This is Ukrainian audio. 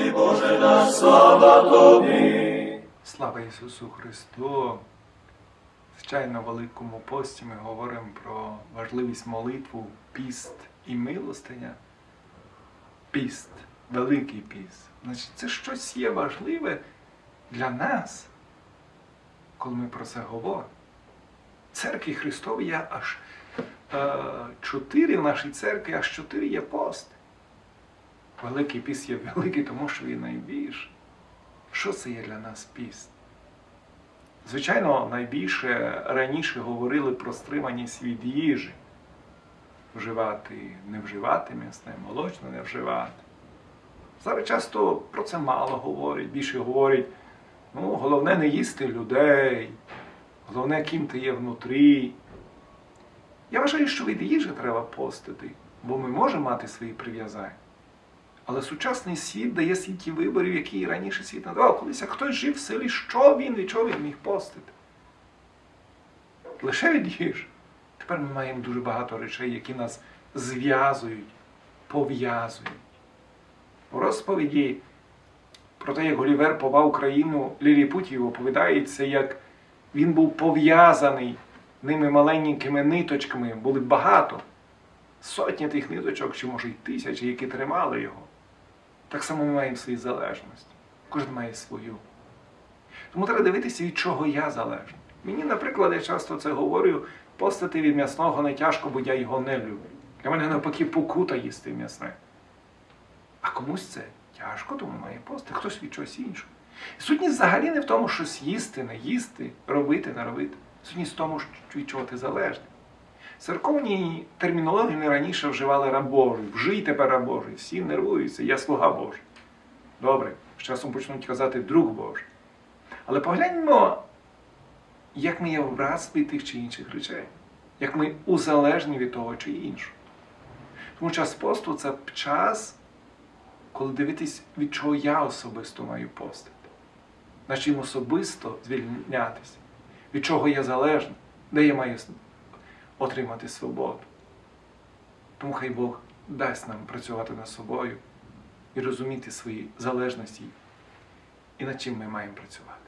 тобі, Боже наш, слава тобі. Слава Ісусу Христу! Звичайно, в Великому пості ми говоримо про важливість молитву, піст і милостиня. Піст, великий піст. Значить, це щось є важливе для нас, коли ми про це говоримо. Церкві Христові є аж е, чотири в нашій церкві, аж чотири є пости. Великий піст є великий, тому що він найбільший. Що це є для нас піст? Звичайно, найбільше раніше говорили про стриманість від їжі. Вживати, не вживати м'ясне, молочне не вживати. Зараз часто про це мало говорять, більше говорять, ну, головне не їсти людей, головне, ким ти є внутрі. Я вважаю, що від їжі треба постити, бо ми можемо мати свої прив'язання. Але сучасний світ дає стільки виборів, які раніше світ не давав. Колись хтось жив в селі, що він від чого він міг постити? Лише від їжі. Тепер ми маємо дуже багато речей, які нас зв'язують, пов'язують. У розповіді про те, як Голівер повав Україну, Лілі Путів оповідається, як він був пов'язаний ними маленькими ниточками, були багато. Сотні тих ниточок, чи може й тисячі, які тримали його. Так само ми маємо свої залежності. Кожен має свою. Тому треба дивитися, від чого я залежний. Мені, наприклад, я часто це говорю, постати від м'ясного не тяжко, бо я його не люблю. Для мене навпаки покута їсти м'ясне. А комусь це тяжко, тому має пости, хтось від чогось іншого. Сутність взагалі не в тому, що їсти, не їсти, робити, не робити. Сутність в тому, від чого ти залежний. Церковній термінології ми раніше вживали раб Божий. Вжий тепер раб Божий. Всі нервуються, я слуга Божий. Добре, з часом почнуть казати друг Божий. Але погляньмо, як ми є в братстві тих чи інших речей, як ми узалежні від того чи іншого. Тому час посту це час, коли дивитись, від чого я особисто маю постити. На чим особисто звільнятися, від чого я залежний, де я маю отримати свободу. Тому хай Бог дасть нам працювати над собою і розуміти свої залежності і над чим ми маємо працювати.